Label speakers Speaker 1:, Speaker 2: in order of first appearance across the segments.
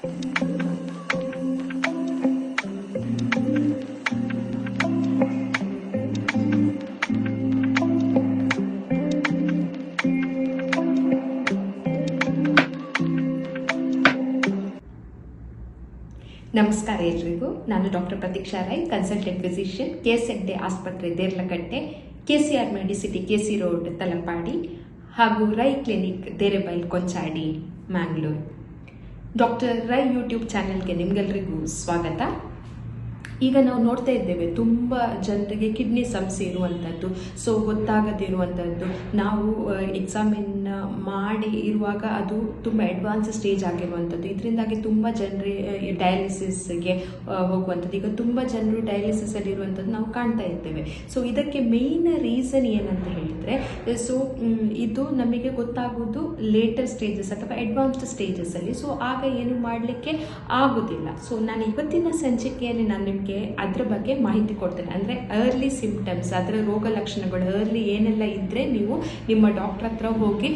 Speaker 1: ನಮಸ್ಕಾರ ಎಲ್ರಿಗೂ. ನಾನು doctor Pratiksha Rai consultant physician K S ಆಸ್ಪತ್ರೆ Deralakatte K C R medicity K C road Thalapady, ಹಾಗೂ Rai clinic Derebail Konchady Mangalore doctor Rai YouTube ಚಾನೆಲ್ಗೆ ನಿಮಗೆಲ್ರಿಗೂ ಸ್ವಾಗತ. ಈಗ ನಾವು ನೋಡ್ತಾ ಇದ್ದೇವೆ, ತುಂಬ ಜನರಿಗೆ ಕಿಡ್ನಿ ಸಮಸ್ಯೆ ಇರುವಂಥದ್ದು ಸೊ ಗೊತ್ತಾಗದಿರುವಂಥದ್ದು ನಾವು ಎಕ್ಸಾಮಿನ್ ಮಾಡಿ ಇರುವಾಗ ಅದು ತುಂಬ ಅಡ್ವಾನ್ಸ್ ಸ್ಟೇಜ್ ಆಗಿರುವಂಥದ್ದು ಇದರಿಂದಾಗಿ ತುಂಬ ಜನರಿ ಡಯಾಲಿಸಿಸ್ಗೆ ಹೋಗುವಂಥದ್ದು ಈಗ ತುಂಬ ಜನರು ಡಯಾಲಿಸಿಸಲ್ಲಿ ಇರುವಂಥದ್ದು ನಾವು ಕಾಣ್ತಾ ಇದ್ದೇವೆ. ಸೊ ಇದಕ್ಕೆ ಮೇಯ್ನ್ ರೀಸನ್ ಏನಂತ ಹೇಳಿದರೆ ಸೊ ಇದು ನಮಗೆ ಗೊತ್ತಾಗೋದು ಲೇಟರ್ ಸ್ಟೇಜಸ್ ಅಥವಾ ಅಡ್ವಾನ್ಸ್ಡ್ ಸ್ಟೇಜಸ್ಸಲ್ಲಿ ಸೊ ಆಗ ಏನು ಮಾಡಲಿಕ್ಕೆ ಆಗೋದಿಲ್ಲ. ಸೊ ನಾನು ಇವತ್ತಿನ ಸಂಚಿಕೆಯಲ್ಲಿ ನಾನು ನಿಮಗೆ ಅದ್ರ ಬಗ್ಗೆ ಮಾಹಿತಿ ಕೊಡ್ತೇನೆ. ಅಂದರೆ ಅರ್ಲಿ ಸಿಂಪ್ಟಮ್ಸ್ ಅದರ ರೋಗ ಲಕ್ಷಣಗಳು ಅರ್ಲಿ ಏನೆಲ್ಲ ಇದ್ದರೆ ನೀವು ನಿಮ್ಮ ಡಾಕ್ಟರ್ ಹತ್ರ ಹೋಗಿ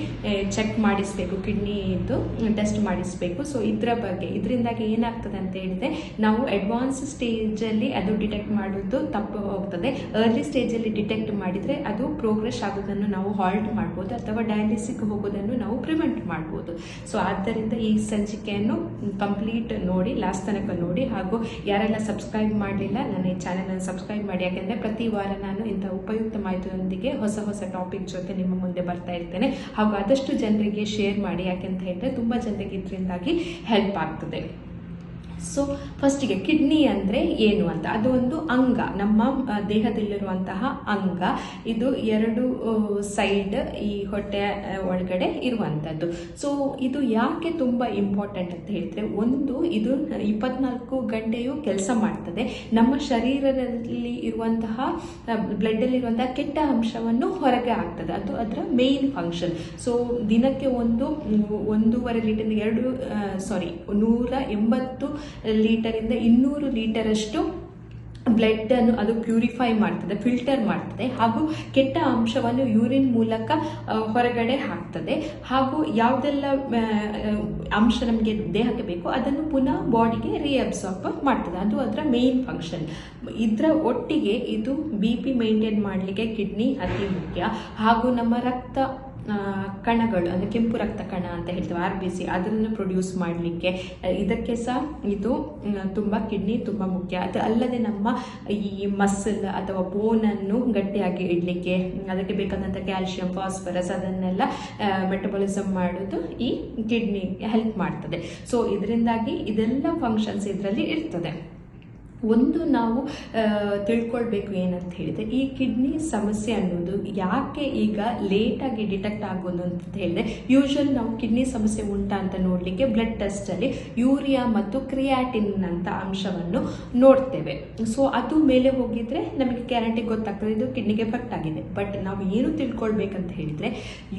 Speaker 1: ಚೆಕ್ ಮಾಡಿಸಬೇಕು ಕಿಡ್ನಿದು ಟೆಸ್ಟ್ ಮಾಡಿಸಬೇಕು. ಸೊ ಇದರ ಬಗ್ಗೆ, ಇದರಿಂದಾಗಿ ಏನಾಗ್ತದೆ ಅಂತ ಹೇಳಿದರೆ, ನಾವು ಅಡ್ವಾನ್ಸ್ ಸ್ಟೇಜಲ್ಲಿ ಅದು ಡಿಟೆಕ್ಟ್ ಮಾಡೋದು ತಪ್ಪು ಹೋಗ್ತದೆ. ಅರ್ಲಿ ಸ್ಟೇಜಲ್ಲಿ ಡಿಟೆಕ್ಟ್ ಮಾಡಿದರೆ ಅದು ಪ್ರೋಗ್ರೆಸ್ ಆಗೋದನ್ನು ನಾವು ಹಾಲ್ಟ್ ಮಾಡ್ಬೋದು, ಅಥವಾ ಡಯಾಲಿಸಿಗೆ ಹೋಗೋದನ್ನು ನಾವು ಪ್ರಿವೆಂಟ್ ಮಾಡ್ಬೋದು. ಸೊ ಆದ್ದರಿಂದ ಈ ಸಂಚಿಕೆಯನ್ನು ಕಂಪ್ಲೀಟ್ ನೋಡಿ ಲಾಸ್ಟ್ ತನಕ ನೋಡಿ, ಹಾಗೂ ಯಾರೆಲ್ಲ ಸಬ್ಸ್ಕ್ರೈಬ್ ಮಾಡಲಿಲ್ಲ. ನನ್ನ ಈ ಚಾನೆಲನ್ನು ಸಬ್ಸ್ಕ್ರೈಬ್ ಮಾಡಿ. ಯಾಕೆಂದರೆ ಪ್ರತಿ ವಾರ ನಾನು ಇಂಥ ಉಪಯುಕ್ತ ಮಾಹಿತಿಯೊಂದಿಗೆ ಹೊಸ ಹೊಸ ಟಾಪಿಕ್ ಜೊತೆ ನಿಮ್ಮ ಮುಂದೆ ಬರ್ತಾ ಇರ್ತೇನೆ. ಹಾಗೂ ಆದಷ್ಟು ಜನರಿಗೆ ಶೇರ್ ಮಾಡಿ. ಯಾಕೆಂತ ಹೇಳಿದ್ರೆ ತುಂಬ ಜನರಿಗೆ ಇದರಿಂದಾಗಿ ಹೆಲ್ಪ್ ಆಗ್ತದೆ. ಸೊ ಫಸ್ಟಿಗೆ ಕಿಡ್ನಿ ಅಂದರೆ ಏನು ಅಂತ? ಅದು ಒಂದು ಅಂಗ. ನಮ್ಮ ದೇಹದಲ್ಲಿರುವಂತಹ ಅಂಗ. ಇದು ಎರಡು ಸೈಡ್ ಈ ಹೊಟ್ಟೆ ಒಳಗಡೆ ಇರುವಂಥದ್ದು ಸೊ ಇದು ಯಾಕೆ ತುಂಬ ಇಂಪಾರ್ಟೆಂಟ್ ಅಂತ ಹೇಳಿದರೆ, ಒಂದು ಇದು ಇಪ್ಪತ್ನಾಲ್ಕು ಗಂಟೆಯೂ ಕೆಲಸ ಮಾಡ್ತದೆ. ನಮ್ಮ ಶರೀರದಲ್ಲಿ ಇರುವಂತಹ ಬ್ಲಡ್ಡಲ್ಲಿರುವಂತಹ ಕೆಟ್ಟ ಅಂಶವನ್ನು ಹೊರಗೆ ಆಗ್ತದೆ ಅದು ಅದರ ಮೇಯ್ನ್ ಫಂಕ್ಷನ್ ಸೊ ದಿನಕ್ಕೆ ಒಂದು ಒಂದೂವರೆ ಲೀಟರ್ ಎರಡು ಸಾರಿ ನೂರ ಎಂಬತ್ತು ಲೀಟರಿಂದ ಇನ್ನೂರು ಲೀಟರಷ್ಟು ಬ್ಲಡ್ ಅನ್ನು ಅದು ಪ್ಯೂರಿಫೈ ಮಾಡ್ತದೆ ಫಿಲ್ಟರ್ ಮಾಡ್ತದೆ. ಹಾಗೂ ಕೆಟ್ಟ ಅಂಶವನ್ನು ಯೂರಿನ್ ಮೂಲಕ ಹೊರಗಡೆ ಹಾಕ್ತದೆ. ಹಾಗೂ ಯಾವುದೆಲ್ಲ ಅಂಶ ನಮಗೆ ದೇಹಕ್ಕೆ ಬೇಕು ಅದನ್ನು ಪುನಃ ಬಾಡಿಗೆ ರಿಅಬ್ಸಾರ್ಬ್ ಮಾಡ್ತದೆ. ಅದು ಅದರ ಮೇನ್ ಫಂಕ್ಷನ್ ಇದರ ಒಟ್ಟಿಗೆ ಇದು ಬಿ ಪಿ ಮೇಂಟೈನ್ ಮಾಡಲಿಕ್ಕೆ ಕಿಡ್ನಿ ಅತಿ ಮುಖ್ಯ. ಹಾಗೂ ನಮ್ಮ ರಕ್ತ ಕಣಗಳು, ಅಂದರೆ ಕೆಂಪು ರಕ್ತ ಕಣ ಅಂತ ಹೇಳ್ತೇವೆ ಆರ್ ಬಿ ಸಿ ಅದನ್ನು ಪ್ರೊಡ್ಯೂಸ್ ಮಾಡಲಿಕ್ಕೆ. ಇದಕ್ಕೆ ಸಹ ಇದು ತುಂಬ ಕಿಡ್ನಿ ತುಂಬ ಮುಖ್ಯ. ಅದು ಅಲ್ಲದೆ ನಮ್ಮ ಈ ಮಸಲ್ ಅಥವಾ ಬೋನನ್ನು ಗಟ್ಟಿಯಾಗಿ ಇಡಲಿಕ್ಕೆ, ಅದಕ್ಕೆ ಬೇಕಾದಂಥ ಕ್ಯಾಲ್ಶಿಯಂ ಫಾಸ್ಫರಸ್ ಅದನ್ನೆಲ್ಲ ಮೆಟಬಾಲಿಸಮ್ ಮಾಡೋದು ಈ ಕಿಡ್ನಿ ಹೆಲ್ಪ್ ಮಾಡ್ತದೆ. ಸೊ ಇದರಿಂದಾಗಿ ಇದೆಲ್ಲ ಫಂಕ್ಷನ್ಸ್ ಇದರಲ್ಲಿ ಇರ್ತದೆ. ಒಂದು ನಾವು ತಿಳ್ಕೊಳ್ಬೇಕು ಏನಂತ ಹೇಳಿದರೆ, ಈ ಕಿಡ್ನಿ ಸಮಸ್ಯೆ ಅನ್ನೋದು ಯಾಕೆ ಈಗ ಲೇಟಾಗಿ ಡಿಟೆಕ್ಟ್ ಆಗೋದು ಅಂತ ಹೇಳಿದ್ರೆ ಯೂಶ್ವಲ್ ನಾವು ಕಿಡ್ನಿ ಸಮಸ್ಯೆ ಉಂಟಾ ಅಂತ ನೋಡಲಿಕ್ಕೆ ಬ್ಲಡ್ ಟೆಸ್ಟಲ್ಲಿ ಯೂರಿಯಾ ಮತ್ತು ಕ್ರಿಯಾಟಿನ್ ಅಂತ ಅಂಶವನ್ನು ನೋಡ್ತೇವೆ. ಸೊ ಅದು ಮೇಲೆ ಹೋಗಿದ್ರೆ ನಮಗೆ ಗ್ಯಾರಂಟಿ ಗೊತ್ತಾಗ್ತದೆ, ಇದು ಕಿಡ್ನಿಗೆ ಎಫೆಕ್ಟ್ ಆಗಿದೆ. ಬಟ್ ನಾವು ಏನು ತಿಳ್ಕೊಳ್ಬೇಕಂತ ಹೇಳಿದರೆ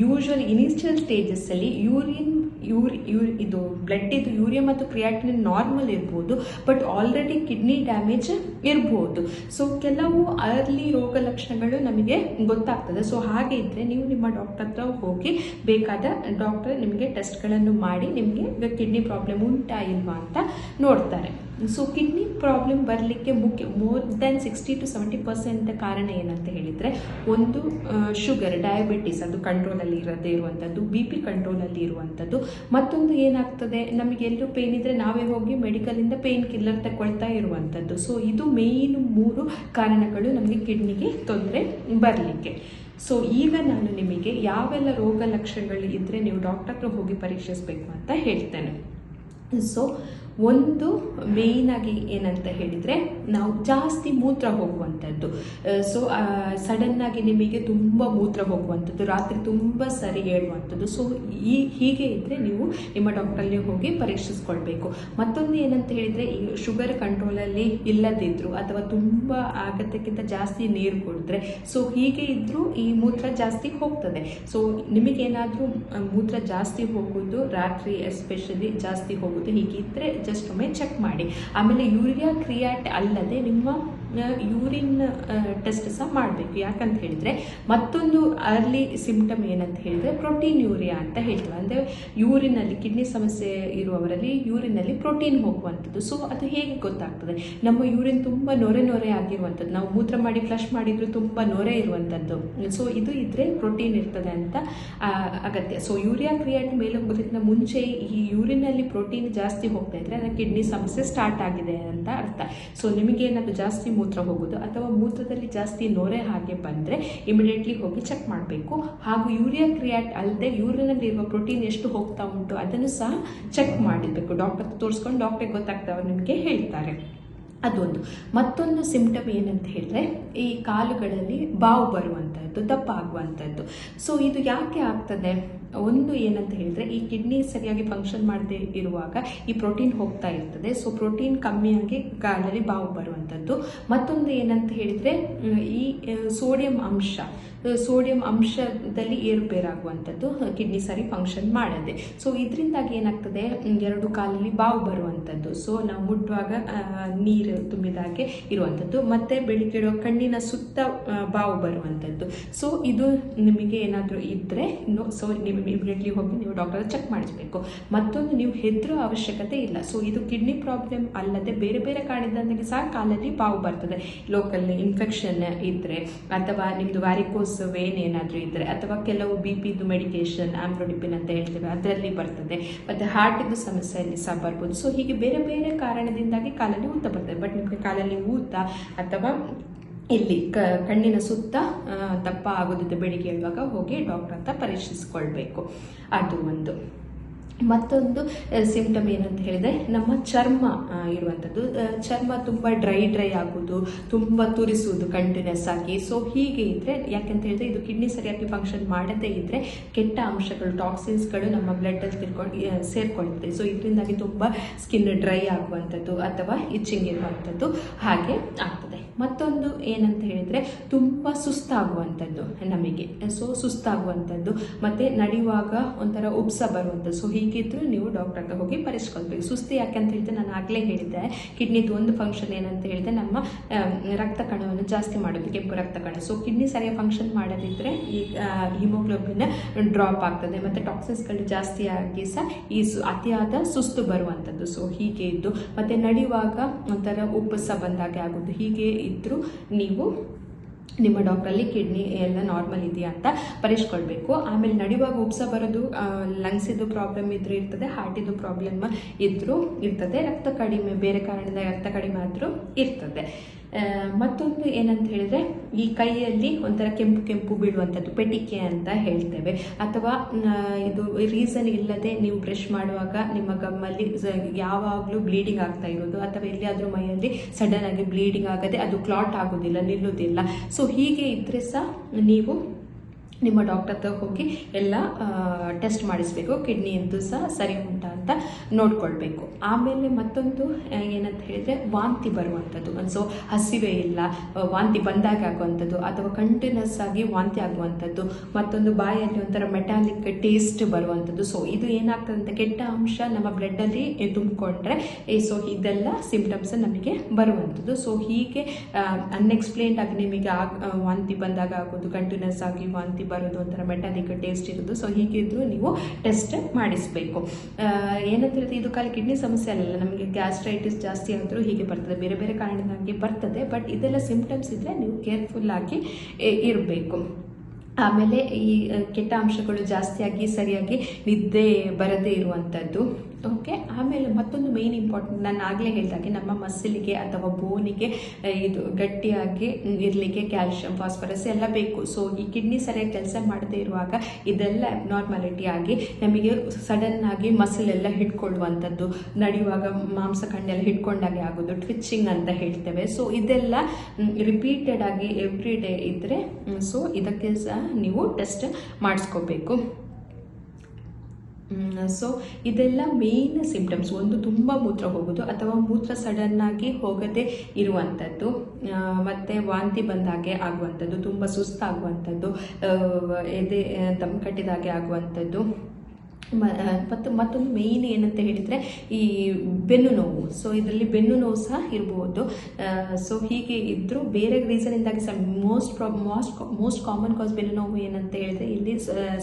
Speaker 1: ಯೂಶ್ವಲ್ ಇನಿಷಿಯಲ್ ಸ್ಟೇಜಸ್ಸಲ್ಲಿ ಯೂರಿನ್ ಯೂರಿ ಯೂರಿ ಇದು ಬ್ಲಡ್ ಇದು ಯೂರಿಯಾ ಮತ್ತು ಕ್ರಿಯಾಟಿನ್ ನಾರ್ಮಲ್ ಇರ್ಬೋದು ಬಟ್ ಆಲ್ರೆಡಿ ಕಿಡ್ನಿ ಡ್ಯಾಮೇಜ್ ಇರ್ಬೋದು. ಸೊ ಕೆಲವು ಅರ್ಲಿ ರೋಗ ಲಕ್ಷಣಗಳು ನಮಗೆ ಗೊತ್ತಾಗ್ತದೆ. ಸೊ ಹಾಗೆ ಇದ್ದರೆ ನೀವು ನಿಮ್ಮ ಡಾಕ್ಟರ್ ಹತ್ರ ಹೋಗಿ ಬೇಕಾದ ಡಾಕ್ಟರ್ ನಿಮಗೆ ಟೆಸ್ಟ್ಗಳನ್ನು ಮಾಡಿ ನಿಮಗೆ ಕಿಡ್ನಿ ಪ್ರಾಬ್ಲಮ್ ಉಂಟಾ ಇಲ್ವಾ ಅಂತ ನೋಡ್ತಾರೆ. ಸೊ ಕಿಡ್ನಿ ಪ್ರಾಬ್ಲಮ್ ಬರಲಿಕ್ಕೆ ಮುಖ್ಯ more than sixty to seventy percent ಕಾರಣ ಏನಂತ ಹೇಳಿದರೆ, ಒಂದು ಶುಗರ್ ಡಯಾಬಿಟಿಸ್ ಅದು ಕಂಟ್ರೋಲಲ್ಲಿ ಇರದೇ ಇರುವಂಥದ್ದು ಬಿ ಪಿ ಕಂಟ್ರೋಲಲ್ಲಿ ಇರುವಂಥದ್ದು ಮತ್ತೊಂದು ಏನಾಗ್ತದೆ, ನಮಗೆ ಎಲ್ಲರೂ ಪೇನ್ ಇದ್ದರೆ ನಾವೇ ಹೋಗಿ ಮೆಡಿಕಲಿಂದ ಪೇನ್ ಕಿಲ್ಲರ್ ತಗೊಳ್ತಾ ಇರುವಂಥದ್ದು ಸೊ ಇದು ಮೇಯ್ನ್ ಮೂರು ಕಾರಣಗಳು ನಮಗೆ ಕಿಡ್ನಿಗೆ ತೊಂದರೆ ಬರಲಿಕ್ಕೆ. ಸೊ ಈಗ ನಾನು ನಿಮಗೆ ಯಾವೆಲ್ಲ ರೋಗ ಲಕ್ಷಣಗಳು ಇದ್ದರೆ ನೀವು ಡಾಕ್ಟರ್ ಹೋಗಿ ಪರೀಕ್ಷಿಸಬೇಕು ಅಂತ ಹೇಳ್ತೇನೆ. ಸೊ ಒಂದು ಮೇಯ್ನಾಗಿ ಏನಂತ ಹೇಳಿದರೆ ನಾವು ಜಾಸ್ತಿ ಮೂತ್ರ ಹೋಗುವಂಥದ್ದು. ಸೊ ಸಡನ್ನಾಗಿ ನಿಮಗೆ ತುಂಬ ಮೂತ್ರ ಹೋಗುವಂಥದ್ದು, ರಾತ್ರಿ ತುಂಬ ಸರಿ ಹೇಳುವಂಥದ್ದು ಸೊ ಈ, ಹೀಗೆ ಇದ್ದರೆ ನೀವು ನಿಮ್ಮ ಡಾಕ್ಟ್ರಲ್ಲಿ ಹೋಗಿ ಪರೀಕ್ಷಿಸ್ಕೊಳ್ಬೇಕು. ಮತ್ತೊಂದು ಏನಂತ ಹೇಳಿದರೆ, ಈ ಶುಗರ್ ಕಂಟ್ರೋಲಲ್ಲಿ ಇಲ್ಲದಿದ್ದರೂ ಅಥವಾ ತುಂಬ ಆಗತ್ತಕ್ಕಿಂತ ಜಾಸ್ತಿ ನೀರು ಕುಡಿದ್ರೆ ಸೊ ಹೀಗೆ ಇದ್ದರೂ ಈ ಮೂತ್ರ ಜಾಸ್ತಿ ಹೋಗ್ತದೆ. ಸೊ ನಿಮಗೇನಾದರೂ ಮೂತ್ರ ಜಾಸ್ತಿ ಹೋಗೋದು ರಾತ್ರಿ ಎಸ್ಪೆಷಲಿ ಜಾಸ್ತಿ ಹೋಗೋದು ಹೀಗಿದ್ದರೆ ಜಸ್ಟ್ ಒಮ್ಮೆ ಚೆಕ್ ಮಾಡಿ. ಆಮೇಲೆ ಯೂರಿಯಾ ಕ್ರಿಯಾಟ್ ಅಲ್ಲದೆ ನಿಮ್ಮ ಯೂರಿನ್ ಟೆಸ್ಟ್ ಸಹ ಮಾಡಬೇಕು. ಯಾಕಂತ ಹೇಳಿದರೆ ಮತ್ತೊಂದು ಅರ್ಲಿ ಸಿಂಪ್ಟಮ್ ಏನಂತ ಹೇಳಿದರೆ ಪ್ರೋಟೀನ್ ಯೂರಿಯಾ ಅಂತ ಹೇಳ್ತೇವೆ. ಅಂದರೆ ಯೂರಿನಲ್ಲಿ ಕಿಡ್ನಿ ಸಮಸ್ಯೆ ಇರುವವರಲ್ಲಿ ಯೂರಿನಲ್ಲಿ ಪ್ರೋಟೀನ್ ಹೋಗುವಂಥದ್ದು. ಸೊ ಅದು ಹೇಗೆ ಗೊತ್ತಾಗ್ತದೆ? ನಮ್ಮ ಯೂರಿನ್ ತುಂಬ ನೊರೆ ನೊರೆ ಆಗಿರುವಂಥದ್ದು. ನಾವು ಮೂತ್ರ ಮಾಡಿ ಫ್ಲಶ್ ಮಾಡಿದರೂ ತುಂಬ ನೊರೆ ಇರುವಂಥದ್ದು. ಸೊ ಇದು ಇದ್ದರೆ ಪ್ರೋಟೀನ್ ಇರ್ತದೆ ಅಂತ ಅಗತ್ಯ. ಸೊ ಯೂರಿಯಾ ಕ್ರಿಯೇಟ್ ಮೇಲೆ ಹೋಗೋದಕ್ಕಿಂತ ಮುಂಚೆ ಈ ಯೂರಿನಲ್ಲಿ ಪ್ರೋಟೀನ್ ಜಾಸ್ತಿ ಹೋಗ್ತಾ ಇದ್ದರೆ ಅದಕ್ಕೆ ಕಿಡ್ನಿ ಸಮಸ್ಯೆ ಸ್ಟಾರ್ಟ್ ಆಗಿದೆ ಅಂತ ಅರ್ಥ. ಸೊ ನಿಮಗೆ ಏನಾದರೂ ಜಾಸ್ತಿ ಮೂತ್ರ ಹೋಗೋದು ಅಥವಾ ಮೂತ್ರದಲ್ಲಿ ಜಾಸ್ತಿ ನೊರೆ ಹಾಗೆ ಬಂದರೆ ಇಮಿಡಿಯೇಟ್ಲಿ ಹೋಗಿ ಚೆಕ್ ಮಾಡಬೇಕು. ಹಾಗೂ ಯೂರಿಯಾ ಕ್ರಿಯಾಟ್ ಅಲ್ಲದೆ ಯೂರಿಯನಲ್ಲಿರುವ ಪ್ರೋಟೀನ್ ಎಷ್ಟು ಹೋಗ್ತಾ ಉಂಟು ಅದನ್ನು ಸಹ ಚೆಕ್ ಮಾಡಿರಬೇಕು. ಡಾಕ್ಟರ್ ತೋರಿಸ್ಕೊಂಡು ಡಾಕ್ಟ್ರಿಗೆ ಗೊತ್ತಾಗ್ತಾವೆ ನಿಮಗೆ ಹೇಳ್ತಾರೆ. ಅದೊಂದು. ಮತ್ತೊಂದು ಸಿಂಪ್ಟಮ್ ಏನಂತ ಹೇಳಿದ್ರೆ, ಈ ಕಾಲುಗಳಲ್ಲಿ ಬಾವು ಬರುವಂಥದ್ದು ದಪ್ಪ ಆಗುವಂಥದ್ದು ಸೊ ಇದು ಯಾಕೆ ಆಗ್ತದೆ? ಒಂದು ಏನಂತ ಹೇಳಿದ್ರೆ, ಈ ಕಿಡ್ನಿ ಸರಿಯಾಗಿ ಫಂಕ್ಷನ್ ಮಾಡದೇ ಇರುವಾಗ ಈ ಪ್ರೋಟೀನ್ ಹೋಗ್ತಾ ಇರ್ತದೆ. ಸೊ ಪ್ರೋಟೀನ್ ಕಮ್ಮಿಯಾಗಿ ಕಾಲಲ್ಲಿ ಬಾವು ಬರುವಂಥದ್ದು ಮತ್ತೊಂದು ಏನಂತ ಹೇಳಿದ್ರೆ, ಈ ಸೋಡಿಯಂ ಅಂಶ. ಸೋಡಿಯಂ ಅಂಶದಲ್ಲಿ ಏರುಪೇರಾಗುವಂಥದ್ದು ಕಿಡ್ನಿ ಸರಿ ಫಂಕ್ಷನ್ ಮಾಡದೆ. ಸೊ ಇದರಿಂದಾಗಿ ಏನಾಗ್ತದೆ? ಎರಡು ಕಾಲಲ್ಲಿ ಬಾವು ಬರುವಂಥದ್ದು. ಸೊ ನಾವು ಮುಟ್ಟುವಾಗ ನೀರು ತುಂಬಿದಾಗೆ ಇರುವಂಥದ್ದು. ಮತ್ತೆ ಬೆಳಿಗ್ಗೆ ಕಣ್ಣಿನ ಸುತ್ತ ಬಾವು ಬರುವಂಥದ್ದು. ಸೊ ಇದು ನಿಮಗೆ ಏನಾದರೂ ಇದ್ದರೆ ಸೊ ನೀವು ಇಮಿಡಿಯೇಟ್ಲಿ ಹೋಗಿ ನೀವು ಡಾಕ್ಟರ್ ಚೆಕ್ ಮಾಡಿಸಬೇಕು. ಮತ್ತೊಂದು, ನೀವು ಹೆದರೋ ಅವಶ್ಯಕತೆ ಇಲ್ಲ. ಸೊ ಇದು ಕಿಡ್ನಿ ಪ್ರಾಬ್ಲಮ್ ಅಲ್ಲದೆ ಬೇರೆ ಬೇರೆ ಕಾರಣದಿಂದ ಸಹ ಕಾಲಲ್ಲಿ ಬಾವು ಬರ್ತದೆ. ಲೋಕಲ್ ಇನ್ಫೆಕ್ಷನ್ ಇದ್ದರೆ ಅಥವಾ ನಿಮ್ಮದು ವ್ಯಾರಿಕೋಸ್ ವೇನ್ ಏನಾದರೂ ಇದ್ದರೆ ಅಥವಾ ಕೆಲವು ಬಿ ಪಿದು ಮೆಡಿಕೇಶನ್ ಆಮ್ರೋಡಿಪಿನ್ ಅಂತ ಹೇಳ್ತೇವೆ, ಅದರಲ್ಲಿ ಬರ್ತದೆ. ಮತ್ತು ಹಾರ್ಟಿದು ಸಮಸ್ಯೆಯಲ್ಲಿ ಸಹ ಬರ್ಬೋದು. ಸೊ ಹೀಗೆ ಬೇರೆ ಬೇರೆ ಕಾರಣದಿಂದಾಗಿ ಕಾಲಲ್ಲಿ ಊತ ಬರ್ತದೆ. ಬಟ್ ನಿಮಗೆ ಕಾಲಲ್ಲಿ ಊತ ಅಥವಾ ಇಲ್ಲಿ ಕ, ಕಣ್ಣಿನ ಸುತ್ತ ದಪ್ಪ ಆಗೋದಿದೆ ಬೆಳಿಗ್ಗೆ ಹೇಳುವಾಗ ಹೋಗಿ ಡಾಕ್ಟರ್ ಅಂತ ಪರೀಕ್ಷಿಸ್ಕೊಳ್ಬೇಕು. ಅದು ಒಂದು. ಮತ್ತೊಂದು ಸಿಂಪ್ಟಮ್ ಏನಂತ ಹೇಳಿದ್ರೆ, ನಮ್ಮ ಚರ್ಮ ಇರುವಂಥದ್ದು ಚರ್ಮ ತುಂಬ ಡ್ರೈ ಡ್ರೈ ಆಗೋದು ತುಂಬ ತುರಿಸುವುದು ಕಂಟಿನ್ಯೂಸ್ ಆಗಿ. ಸೊ ಹೀಗೆ ಇದ್ದರೆ ಯಾಕೆಂತ ಹೇಳಿದ್ರೆ, ಇದು ಕಿಡ್ನಿ ಸರಿಯಾಗಿ ಫಂಕ್ಷನ್ ಮಾಡದೇ ಇದ್ದರೆ ಕೆಟ್ಟ ಅಂಶಗಳು ಟಾಕ್ಸಿನ್ಸ್ಗಳು ನಮ್ಮ ಬ್ಲಡ್ಡಲ್ಲಿ ತಿರ್ಕೊಂಡು ಸೇರಿಕೊಳ್ತದೆ. ಸೊ ಇದರಿಂದಾಗಿ ತುಂಬ ಸ್ಕಿನ್ ಡ್ರೈ ಆಗುವಂಥದ್ದು ಅಥವಾ ಇಚ್ಚಿಂಗ್ ಇರುವಂಥದ್ದು ಹಾಗೆ ಆಗ್ತದೆ. ಮತ್ತೊಂದು ಏನಂತ ಹೇಳಿದರೆ, ತುಂಬ ಸುಸ್ತಾಗುವಂಥದ್ದು ನಮಗೆ. ಸೊ ಸುಸ್ತಾಗುವಂಥದ್ದು, ಮತ್ತು ನಡೆಯುವಾಗ ಒಂಥರ ಉಪ್ಸ ಬರುವಂಥದ್ದು. ಸೊ ಹೀಗಿದ್ರೂ ನೀವು ಡಾಕ್ಟರ್ ಹತ್ರ ಹೋಗಿ ಪರೀಕ್ಷಿಸ್ಕೊಳ್ಬೇಕು ಯಾಕೆ ಅಂತ ಹೇಳಿದ್ರೆ ನಾನು ಆಗಲೇ ಹೇಳಿದ್ದೆ. ಕಿಡ್ನಿದು ಒಂದು ಫಂಕ್ಷನ್ ಏನಂತ ಹೇಳಿದ್ರೆ ನಮ್ಮ ರಕ್ತ ಕಣವನ್ನು ಜಾಸ್ತಿ ಮಾಡೋದು, ಕೆಂಪು ರಕ್ತ ಕಣ. ಸೊ ಕಿಡ್ನಿ ಸರಿಯಾಗಿ ಫಂಕ್ಷನ್ ಮಾಡದಿದ್ರೆ ಈ ಹಿಮೋಗ್ಲೋಬಿನ್ ಡ್ರಾಪ್ ಆಗ್ತದೆ. ಮತ್ತು ಟಾಕ್ಸಿನ್ಸ್ಗಳು ಜಾಸ್ತಿ ಆಗಿ ಸಹ ಈ ಅತಿಯಾದ ಸುಸ್ತು ಬರುವಂಥದ್ದು ಸೊ ಹೀಗೆ ಇದ್ದು, ಮತ್ತು ನಡೆಯುವಾಗ ಒಂಥರ ಉಪ್ಪಸ ಬಂದಾಗೆ ಆಗೋದು ಹೀಗೆ ಇದ್ದರೂ ನೀವು ನಿಮ್ಮ ಡಾಕ್ಟ್ರಲ್ಲಿ ಕಿಡ್ನಿ ಎಲ್ಲ ನಾರ್ಮಲ್ ಇದೆಯಾ ಅಂತ ಪರೀಕ್ಷಿಸ್ಕೊಳ್ಬೇಕು. ಆಮೇಲೆ ನಡೆಯುವಾಗ ಉಪ್ಸ ಬರೋದು ಲಂಗ್ಸಿದು ಪ್ರಾಬ್ಲಮ್ ಇದ್ದರೂ ಇರ್ತದೆ, ಹಾರ್ಟಿದ್ದು ಪ್ರಾಬ್ಲಮ್ ಇದ್ದರೂ ಇರ್ತದೆ, ರಕ್ತ ಕಡಿಮೆ, ಬೇರೆ ಕಾರಣದಿಂದ ರಕ್ತ ಕಡಿಮೆ ಆದರೂ ಇರ್ತದೆ. ಮತ್ತೊಂದು ಏನಂತ ಹೇಳಿದ್ರೆ ಈ ಕೈಯಲ್ಲಿ ಒಂಥರ ಕೆಂಪು ಕೆಂಪು ಬೀಳುವಂಥದ್ದು ಪೆಟಿಕೆ ಅಂತ ಹೇಳ್ತೇವೆ. ಅಥವಾ ಇದು ರೀಸನ್ ಇಲ್ಲದೆ ನೀವು ಬ್ರಷ್ ಮಾಡುವಾಗ ನಿಮ್ಮ ಗಮ್ಮಲ್ಲಿ ಯಾವಾಗಲೂ ಬ್ಲೀಡಿಂಗ್ ಆಗ್ತಾ ಇರೋದು, ಅಥವಾ ಎಲ್ಲಿಯಾದರೂ ಮೈಯಲ್ಲಿ ಸಡನ್ ಆಗಿ ಬ್ಲೀಡಿಂಗ್ ಆಗದೆ ಅದು ಕ್ಲಾಟ್ ಆಗೋದಿಲ್ಲ, ನಿಲ್ಲೋದಿಲ್ಲ. ಸೊ ಹೀಗೆ ಇದ್ರೆ ಸಹ ನೀವು ನಿಮ್ಮ ಡಾಕ್ಟರ್ ಹತ್ರ ಹೋಗಿ ಎಲ್ಲ ಟೆಸ್ಟ್ ಮಾಡಿಸ್ಬೇಕು. ಕಿಡ್ನಿ ಎಂದು ಸಹ ಸರಿ ಉಂಟಾ ಅಂತ ನೋಡ್ಕೊಳ್ಬೇಕು. ಆಮೇಲೆ ಮತ್ತೊಂದು ಏನಂತ ಹೇಳಿದರೆ ವಾಂತಿ ಬರುವಂಥದ್ದು. ಸೊ ಹಸಿವೆ ಇಲ್ಲ ವಾಂತಿ ಬಂದಾಗ ಆಗುವಂಥದ್ದು ಅಥವಾ ಕಂಟಿನ್ಯೂಸ್ ಆಗಿ ವಾಂತಿ ಆಗುವಂಥದ್ದು. ಮತ್ತೊಂದು ಬಾಯಲ್ಲಿ ಒಂಥರ ಮೆಟಾಲಿಕ್ ಟೇಸ್ಟ್ ಬರುವಂಥದ್ದು. ಸೊ ಇದು ಏನಾಗ್ತದೆ ಅಂತ ಕೆಟ್ಟ ಅಂಶ ನಮ್ಮ ಬ್ಲಡ್ಡಲ್ಲಿ ತುಂಬಿಕೊಂಡ್ರೆ ಸೊ ಇದೆಲ್ಲ ಸಿಂಪ್ಟಮ್ಸ್ ನಮಗೆ ಬರುವಂಥದ್ದು. ಸೊ ಹೀಗೆ ಅನ್ಎಕ್ಸ್ಪ್ಲೇನ್ಡ್ ಆಗಿ ನಿಮಗೆ ಆಗ ವಾಂತಿ ಬಂದಾಗ ಆಗೋದು ಕಂಟಿನ್ಯೂಸ್ ಆಗಿ ವಾಂತಿ ಬರೋದು ಒಂಥರ ಮೆಟಾಲಿಕ್ ಟೇಸ್ಟ್ ಇರೋದು. ಸೊ ಹೀಗಿದ್ರು ನೀವು ಟೆಸ್ಟ್ ಮಾಡಿಸಬೇಕು. ಏನಂತ ಹೇಳಿದ್ರೆ ಇದು ಖಾಲಿ ಕಿಡ್ನಿ ಸಮಸ್ಯೆ ಅಲ್ಲ ನಮಗೆ ಗ್ಯಾಸ್ಟ್ರೈಟಿಸ್ ಜಾಸ್ತಿ ಅಂದರೂ ಹೀಗೆ ಬರ್ತದೆ. ಬೇರೆ ಬೇರೆ ಕಾರಣದಾಗಿ ಬರ್ತದೆ ಬಟ್ ಇದೆಲ್ಲ ಸಿಂಪ್ಟಮ್ಸ್ ಇದ್ದರೆ ನೀವು ಕೇರ್ಫುಲ್ ಆಗಿ ಇರಬೇಕು. ಆಮೇಲೆ ಈ ಕೆಟ್ಟ ಅಂಶಗಳು ಜಾಸ್ತಿಯಾಗಿ, ಸರಿಯಾಗಿ ನಿದ್ದೆ ಬರದೇ ಇರುವಂಥದ್ದು ಓಕೆ ಆಮೇಲೆ ಮತ್ತೊಂದು ಮೇನ್ ಇಂಪಾರ್ಟೆಂಟ್ ನಾನು ಆಗಲೇ ಹೇಳಿದಾಗೆ ನಮ್ಮ ಮಸಿಲಿಗೆ ಅಥವಾ ಬೋನಿಗೆ ಇದು ಗಟ್ಟಿಯಾಗಿ ಇರಲಿಕ್ಕೆ ಕ್ಯಾಲ್ಶಿಯಂ, ಫಾಸ್ಫರಸ್ ಎಲ್ಲ ಬೇಕು. ಸೊ ಈ ಕಿಡ್ನಿ ಸರಿಯಾಗಿ ಕೆಲಸ ಮಾಡದೇ ಇರುವಾಗ ಇದೆಲ್ಲ ಅಬ್ನಾರ್ಮಾಲಿಟಿ ಆಗಿ ನಮಗೆ ಸಡನ್ ಆಗಿ ಮಸಲ್ ಎಲ್ಲ ಹಿಡ್ಕೊಳ್ಳುವಂಥದ್ದು, ನಡೆಯುವಾಗ ಮಾಂಸ ಕಣ್ಣೆಲ್ಲ ಹಿಡ್ಕೊಂಡಾಗೆ ಆಗೋದು ಟ್ವಿಚಿಂಗ್ ಅಂತ ಹೇಳ್ತೇವೆ. ಸೊ ಇದೆಲ್ಲ ರಿಪೀಟೆಡ್ ಆಗಿ ಎವ್ರಿ ಡೇ ಇದ್ದರೆ ಸೊ ಇದಕ್ಕೆ ಸಹ ನೀವು ಟೆಸ್ಟ್ ಮಾಡಿಸ್ಕೋಬೇಕು. ಸೊ ಇದೆಲ್ಲ ಮೇಯ್ನ್ ಸಿಂಪ್ಟಮ್ಸ್ ಒಂದು ತುಂಬ ಮೂತ್ರ ಹೋಗೋದು ಅಥವಾ ಮೂತ್ರ ಸಡನ್ನಾಗಿ ಹೋಗದೆ ಇರುವಂಥದ್ದು ಮತ್ತು ವಾಂತಿ ಬಂದಾಗೆ ಆಗುವಂಥದ್ದು ತುಂಬ ಸುಸ್ತಾಗುವಂಥದ್ದು ಎದೆ ದಮ್ ಕಟ್ಟಿದಾಗೆ ಆಗುವಂಥದ್ದು ಮತ್ತು ಮತ್ತೊಂದು ಮೇಯ್ನ್ ಏನಂತ ಹೇಳಿದರೆ ಈ ಬೆನ್ನು ನೋವು. ಸೊ ಇದರಲ್ಲಿ ಬೆನ್ನು ನೋವು ಸಹ ಇರ್ಬೋದು. ಸೊ ಹೀಗೆ ಇದ್ದರೂ ಬೇರೆ ರೀಸನಿಂದಾಗಿ ಸಹ ಮೋಸ್ಟ್ ಪ್ರಾಬ್ ಮೋಸ್ಟ್ ಮೋಸ್ಟ್ ಕಾಮನ್ ಕಾಸ್ ಬೆನ್ನು ನೋವು ಏನಂತ ಹೇಳಿದ್ರೆ ಇಲ್ಲಿ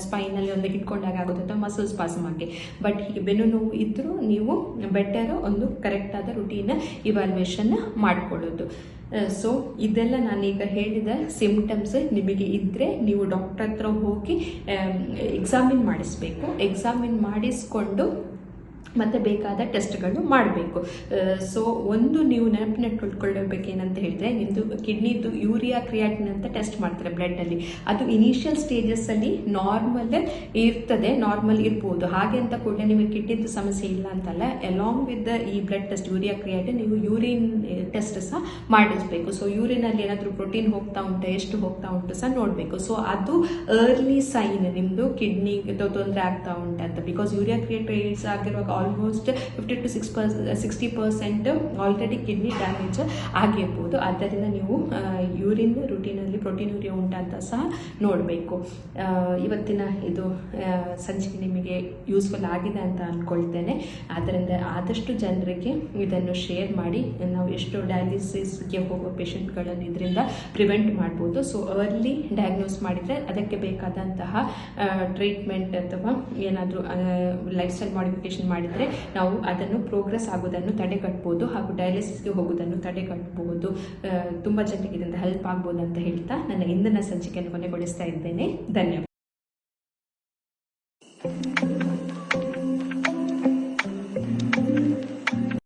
Speaker 1: ಸ್ಪೈನಲ್ಲಿ ಒಂದು ಹಿಡ್ಕೊಂಡಾಗ ಆಗುತ್ತೆ, ಅಥವಾ ಮಸಲ್ಸ್ ಪಾಸಮ್ ಆಗಿ. ಬಟ್ ಹೀಗೆ ಬೆನ್ನು ನೋವು ಇದ್ದರೂ ನೀವು ಬೆಟರ್ ಒಂದು ಕರೆಕ್ಟಾದ ರುಟೀನ್ ಇವಾಲ್ವೇಷನ್ ಮಾಡಿಕೊಳ್ಳೋದು. ಸೊ ಇದೆಲ್ಲ ನಾನೀಗ ಹೇಳಿದ ಸಿಮ್ಟಮ್ಸ್ ನಿಮಗೆ ಇದ್ದರೆ ನೀವು ಡಾಕ್ಟರ್ ಹತ್ರ ಹೋಗಿ ಎಕ್ಸಾಮಿನ್ ಮಾಡಿಸ್ಬೇಕು. ಎಕ್ಸಾಮಿನ್ ಮಾಡಿಸ್ಕೊಂಡು ಮತ್ತೆ ಬೇಕಾದ ಟೆಸ್ಟ್ಗಳು ಮಾಡಬೇಕು. ಸೊ ಒಂದು ನೀವು ನೆನಪಿನಟ್ಕೊಳ್ಬೇಕೇನಂತ ಹೇಳಿದ್ರೆ ನಿಮ್ಮದು ಕಿಡ್ನಿದು ಯೂರಿಯಾ ಕ್ರಿಯಾಟಿನ್ ಅಂತ ಟೆಸ್ಟ್ ಮಾಡ್ತಾರೆ ಬ್ಲಡ್ಡಲ್ಲಿ ಅದು ಇನಿಷಿಯಲ್ ಸ್ಟೇಜಸ್ಸಲ್ಲಿ ನಾರ್ಮಲ್ ಇರ್ತದೆ, ನಾರ್ಮಲ್ ಇರ್ಬೋದು. ಹಾಗೆ ಅಂತ ಕೂಡಲೇ ನಿಮಗೆ ಕಿಡ್ನಿದು ಸಮಸ್ಯೆ ಇಲ್ಲ ಅಂತಲ್ಲ ಅಲಾಂಗ್ ವಿತ್ ಈ ಬ್ಲಡ್ ಟೆಸ್ಟ್, ಯೂರಿಯಾ ಕ್ರಿಯಾಟಿನ್, ನೀವು ಯೂರಿನ್ ಟೆಸ್ಟ್ ಸಹ ಮಾಡಿಸ್ಬೇಕು. ಸೊ ಯೂರಿನಲ್ಲಿ ಏನಾದರೂ ಪ್ರೋಟೀನ್ ಹೋಗ್ತಾ ಉಂಟಾ, ಎಷ್ಟು ಹೋಗ್ತಾ ಉಂಟು ಸಹ ನೋಡಬೇಕು. ಸೊ ಅದು ಅರ್ಲಿ ಸೈನ್ ನಿಮ್ಮದು ಕಿಡ್ನಿ ತೊಂದರೆ ಆಗ್ತಾ ಉಂಟು ಅಂತ ಬಿಕಾಸ್ ಯೂರಿಯಾ ಕ್ರಿಯೇಟ್ ಆಗಿರುವಾಗ almost fifty to six per sixty percent already kidney damage ಆಗಿರ್ಬೋದು. ಆದ್ದರಿಂದ ನೀವು ಯೂರಿನ್ ರುಟೀನಲ್ಲಿ ಪ್ರೋಟೀನ್ ಯೂರಿಯಾ ಉಂಟಾ ಅಂತ ಸಹ ನೋಡಬೇಕು. ಇವತ್ತಿನ ಇದು ಸಂಜೆಗೆ ನಿಮಗೆ ಯೂಸ್ಫುಲ್ ಆಗಿದೆ ಅಂತ ಅಂದ್ಕೊಳ್ತೇನೆ ಆದ್ದರಿಂದ ಆದಷ್ಟು ಜನರಿಗೆ ಇದನ್ನು ಶೇರ್ ಮಾಡಿ. ನಾವು ಎಷ್ಟು ಡಯಾಲಿಸಿಸ್ಗೆ ಹೋಗೋ ಪೇಷಂಟ್ಗಳನ್ನು ಇದರಿಂದ ಪ್ರಿವೆಂಟ್ ಮಾಡ್ಬೋದು. ಸೊ ಅರ್ಲಿ ಡಯಾಗ್ನೋಸ್ ಮಾಡಿದರೆ ಅದಕ್ಕೆ ಬೇಕಾದಂತಹ ಟ್ರೀಟ್ಮೆಂಟ್ ಅಥವಾ ಏನಾದರೂ ಲೈಫ್ ಸ್ಟೈಲ್ ಮಾಡಿಫಿಕೇಶನ್ ಮಾಡಿದರೆ ನಾವು ಅದನ್ನು ಪ್ರೋಗ್ರೆಸ್ ಆಗೋದನ್ನು ತಡೆಗಟ್ಬೋದು ಹಾಗೂ ಡಯಾಲಿಸಿಸ್ಗೆ ಹೋಗೋದನ್ನು ತಡೆಗಟ್ಬೋದು. ತುಂಬ ಜನರಿಗೆ ಇದರಿಂದ ಹೆಲ್ಪ್ ಆಗ್ಬೋದು ಅಂತ ಹೇಳ್ತಾ ನನ್ನ ಇಂದಿನ ಸಂಚಿಕೆಯನ್ನು ಕೊನೆಗೊಳಿಸ್ತಾ ಇದ್ದೇನೆ. ಧನ್ಯವಾದ.